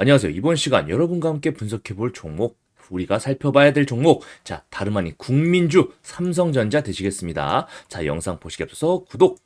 안녕하세요. 이번 시간 여러분과 함께 분석해 볼 종목, 우리가 살펴봐야 될 종목, 자, 다름 아닌 국민주 삼성전자 되시겠습니다. 자, 영상 보시기 앞서서 구독,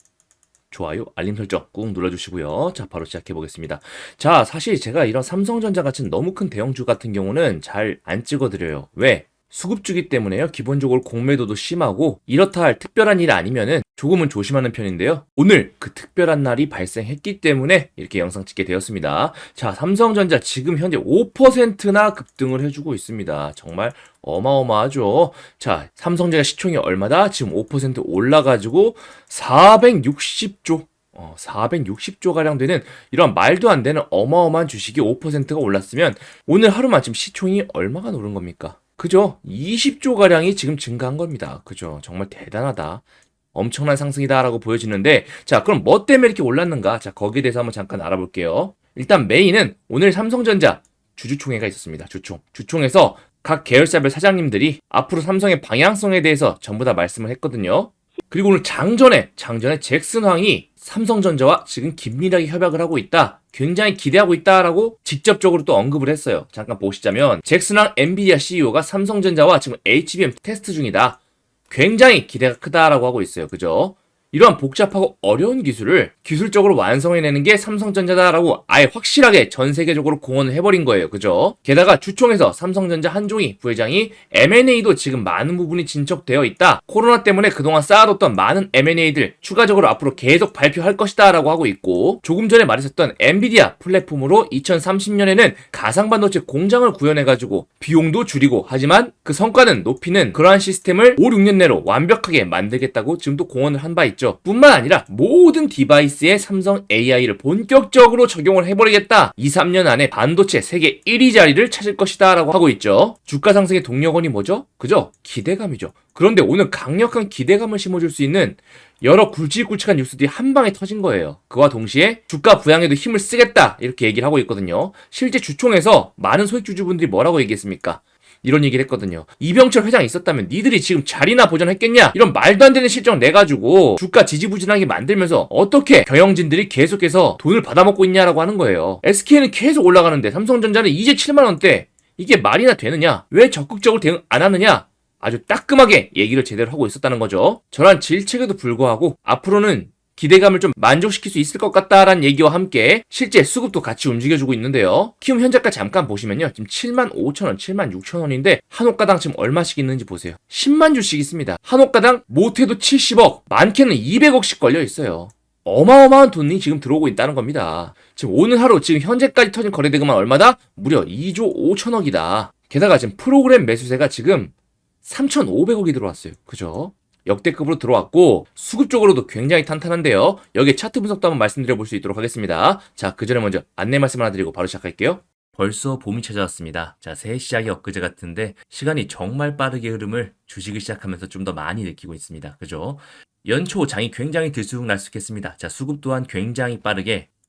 좋아요, 알림 설정 꾹 눌러주시고요. 자, 바로 시작해 보겠습니다. 자, 사실 제가 이런 삼성전자 같은 너무 큰 대형주 같은 경우는 잘 안 찍어드려요. 왜? 수급주기 때문에요. 기본적으로 공매도도 심하고 이렇다 할 특별한 일 아니면은 조금은 조심하는 편인데요. 오늘 그 특별한 날이 발생했기 때문에 이렇게 영상 찍게 되었습니다. 자, 삼성전자 지금 현재 5%나 급등을 해주고 있습니다. 정말 어마어마하죠. 자, 삼성전자 시총이 얼마다? 지금 5% 올라가지고 460조. 어, 460조 가량 되는 이런 말도 안 되는 어마어마한 주식이 5%가 올랐으면 오늘 하루만 지금 시총이 얼마가 오른 겁니까? 그죠? 20조 가량이 지금 증가한 겁니다. 그죠? 정말 대단하다. 엄청난 상승이다라고 보여지는데 자, 그럼 뭐 때문에 이렇게 올랐는가? 자, 거기에 대해서 한번 잠깐 알아볼게요. 일단 메인은 오늘 삼성전자 주주총회가 있었습니다. 주총. 주총에서 각 계열사별 사장님들이 앞으로 삼성의 방향성에 대해서 전부 다 말씀을 했거든요. 그리고 오늘 장전에 장전에 잭슨 황이 삼성전자와 지금 긴밀하게 협약을 하고 있다. 굉장히 기대하고 있다라고 직접적으로 또 언급을 했어요. 잠깐 보시자면 잭슨 황 엔비디아 CEO가 삼성전자와 지금 HBM 테스트 중이다. 굉장히 기대가 크다라고 하고 있어요. 그죠? 이러한 복잡하고 어려운 기술을 기술적으로 완성해내는 게 삼성전자다라고 아예 확실하게 전 세계적으로 공언을 해버린 거예요. 그죠? 게다가 주총에서 삼성전자 한종희 부회장이 M&A도 지금 많은 부분이 진척되어 있다. 코로나 때문에 그동안 쌓아뒀던 많은 M&A들 추가적으로 앞으로 계속 발표할 것이다 라고 하고 있고 조금 전에 말했었던 엔비디아 플랫폼으로 2030년에는 가상반도체 공장을 구현해가지고 비용도 줄이고 하지만 그 성과는 높이는 그러한 시스템을 5, 6년 내로 완벽하게 만들겠다고 지금도 공언을 한 바 있죠. 뿐만 아니라 모든 디바이스에 삼성 AI를 본격적으로 적용을 해버리겠다. 2, 3년 안에 반도체 세계 1위 자리를 찾을 것이다 라고 하고 있죠. 주가 상승의 동력원이 뭐죠? 그죠? 기대감이죠. 그런데 오늘 강력한 기대감을 심어줄 수 있는 여러 굵직굵직한 뉴스들이 한 방에 터진 거예요. 그와 동시에 주가 부양에도 힘을 쓰겠다 이렇게 얘기를 하고 있거든요. 실제 주총에서 많은 소액주주분들이 뭐라고 얘기했습니까? 이런 얘기를 했거든요. 이병철 회장이 있었다면 니들이 지금 자리나 보전했겠냐? 이런 말도 안 되는 실정 내가지고 주가 지지부진하게 만들면서 어떻게 경영진들이 계속해서 돈을 받아먹고 있냐라고 하는 거예요. SK는 계속 올라가는데 삼성전자는 이제 7만원대. 이게 말이나 되느냐? 왜 적극적으로 대응 안 하느냐? 아주 따끔하게 얘기를 제대로 하고 있었다는 거죠. 저런 질책에도 불구하고 앞으로는 기대감을 좀 만족시킬 수 있을 것 같다라는 얘기와 함께 실제 수급도 같이 움직여주고 있는데요. 키움 현재가 잠깐 보시면요. 지금 7만 5천 원, 7만 6천 원인데 한 호가당 지금 얼마씩 있는지 보세요. 10만 주씩 있습니다. 한 호가당 못해도 70억, 많게는 200억씩 걸려 있어요. 어마어마한 돈이 지금 들어오고 있다는 겁니다. 지금 오늘 하루 지금 현재까지 터진 거래대금은 얼마다? 무려 2조 5천억이다. 게다가 지금 프로그램 매수세가 지금 3,500억이 들어왔어요. 그죠? 역대급으로 들어왔고 수급 적으로도 굉장히 탄탄한데요. 여기 차트 분석도 한번 말씀드려 볼 수 있도록 하겠습니다. 자, 그 전에 먼저 안내 말씀 하나 드리고 바로 시작할게요. 벌써 봄이 찾아왔습니다. 자, 새해 시작이 엊그제 같은데 시간이 정말 빠르게 흐름을 주식을 시작하면서 좀 더 많이 느끼고 있습니다. 그죠? 연초 장이 굉장히 들쑥날쑥했습니다. 자, 수급 또한 굉장히 빠르게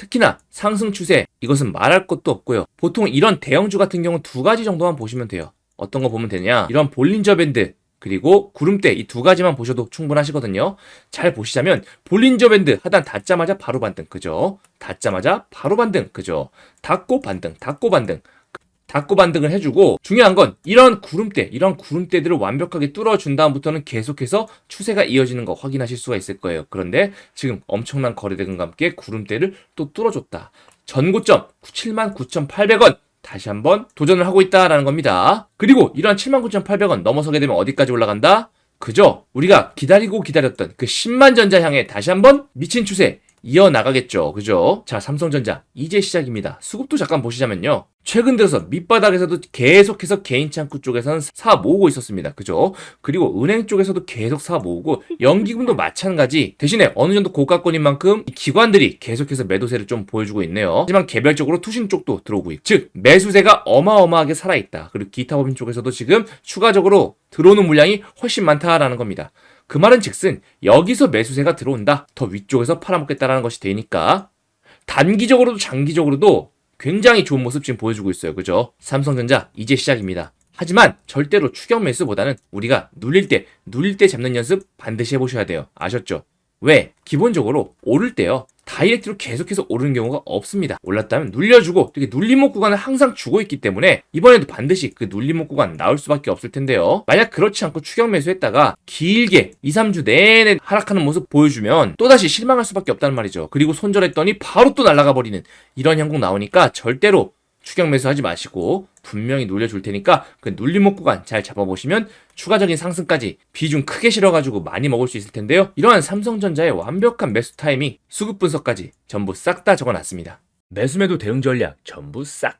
특히나 상승 추세 이것은 말할 것도 없고요. 보통 이런 대형주 같은 경우 두 가지 정도만 보시면 돼요. 어떤 거 보면 되냐? 이런 볼린저 밴드 그리고 구름대 이 두 가지만 보셔도 충분하시거든요. 잘 보시자면 볼린저 밴드 하단 닿자마자 바로 반등 그죠? 닿자마자 바로 반등 그죠? 닿고 반등 닿고 반등 닫고 반등을 해주고 중요한 건 이런 구름대 이런 구름대들을 완벽하게 뚫어준 다음부터는 계속해서 추세가 이어지는 거 확인하실 수가 있을 거예요 그런데 지금 엄청난 거래대금과 함께 구름대를 또 뚫어줬다 전고점 79,800원 다시 한번 도전을 하고 있다라는 겁니다 그리고 이러한 79,800원 넘어서게 되면 어디까지 올라간다? 그죠? 우리가 기다리고 기다렸던 그 10만 전자 향해 다시 한번 미친 추세 이어나가겠죠. 그죠? 자, 삼성전자. 이제 시작입니다. 수급도 잠깐 보시자면요. 최근 들어서 밑바닥에서도 계속해서 개인 창구 쪽에서는 사 모으고 있었습니다. 그죠? 그리고 은행 쪽에서도 계속 사 모으고 연기금도 마찬가지. 대신에 어느 정도 고가권인 만큼 이 기관들이 계속해서 매도세를 좀 보여주고 있네요. 하지만 개별적으로 투신 쪽도 들어오고 있고 즉 매수세가 어마어마하게 살아있다. 그리고 기타 법인 쪽에서도 지금 추가적으로 들어오는 물량이 훨씬 많다라는 겁니다. 그 말은 즉슨 여기서 매수세가 들어온다. 더 위쪽에서 팔아먹겠다라는 것이 되니까 단기적으로도 장기적으로도 굉장히 좋은 모습 지금 보여주고 있어요. 그죠? 삼성전자 이제 시작입니다. 하지만 절대로 추격 매수보다는 우리가 눌릴 때, 눌릴 때 잡는 연습 반드시 해보셔야 돼요. 아셨죠? 왜? 기본적으로 오를 때요. 다이렉트로 계속해서 오르는 경우가 없습니다. 올랐다면 눌려주고 이렇게 눌림목 구간을 항상 주고 있기 때문에 이번에도 반드시 그 눌림목 구간 나올 수밖에 없을 텐데요. 만약 그렇지 않고 추격 매수했다가 길게 2, 3주 내내 하락하는 모습 보여주면 또다시 실망할 수밖에 없다는 말이죠. 그리고 손절했더니 바로 또 날아가 버리는 이런 형국 나오니까 절대로 추격 매수하지 마시고 분명히 놀려줄 테니까 그 눌림목 구간 잘 잡아보시면 추가적인 상승까지 비중 크게 실어가지고 많이 먹을 수 있을 텐데요. 이러한 삼성전자의 완벽한 매수 타이밍, 수급 분석까지 전부 싹 다 적어놨습니다. 매수매도 대응 전략 전부 싹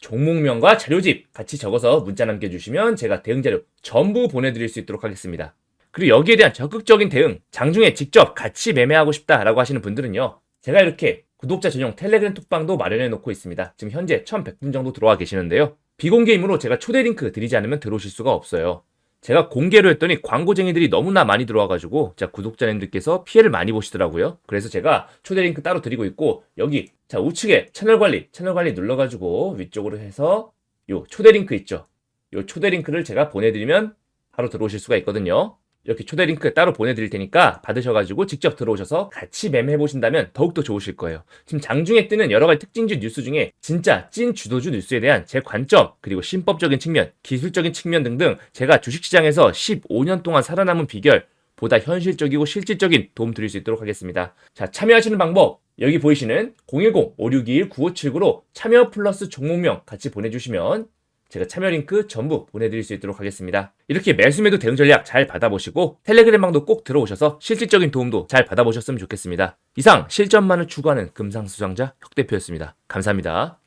종목명과 자료집 같이 적어서 문자 남겨주시면 제가 대응 자료 전부 보내드릴 수 있도록 하겠습니다. 그리고 여기에 대한 적극적인 대응, 장중에 직접 같이 매매하고 싶다라고 하시는 분들은요. 제가 이렇게 구독자 전용 텔레그램 톡방도 마련해 놓고 있습니다. 지금 현재 1100분 정도 들어와 계시는데요. 비공개이므로 제가 초대 링크 드리지 않으면 들어오실 수가 없어요. 제가 공개로 했더니 광고쟁이들이 너무나 많이 들어와가지고 자 구독자님들께서 피해를 많이 보시더라고요. 그래서 제가 초대 링크 따로 드리고 있고 여기 자 우측에 채널 관리 채널 관리 눌러가지고 위쪽으로 해서 요 초대 링크 있죠. 요 초대 링크를 제가 보내드리면 바로 들어오실 수가 있거든요. 이렇게 초대 링크 따로 보내드릴 테니까 받으셔가지고 직접 들어오셔서 같이 매매해 보신다면 더욱더 좋으실 거예요. 지금 장중에 뜨는 여러 가지 특징주 뉴스 중에 진짜 찐 주도주 뉴스에 대한 제 관점 그리고 신법적인 측면, 기술적인 측면 등등 제가 주식시장에서 15년 동안 살아남은 비결 보다 현실적이고 실질적인 도움 드릴 수 있도록 하겠습니다. 자, 참여하시는 방법 여기 보이시는 010-5621-9579로 참여 플러스 종목명 같이 보내주시면 제가 참여 링크 전부 보내드릴 수 있도록 하겠습니다. 이렇게 매수매도 대응 전략 잘 받아보시고 텔레그램방도 꼭 들어오셔서 실질적인 도움도 잘 받아보셨으면 좋겠습니다. 이상 실전만을 추구하는 금상수장자 혁 대표였습니다. 감사합니다.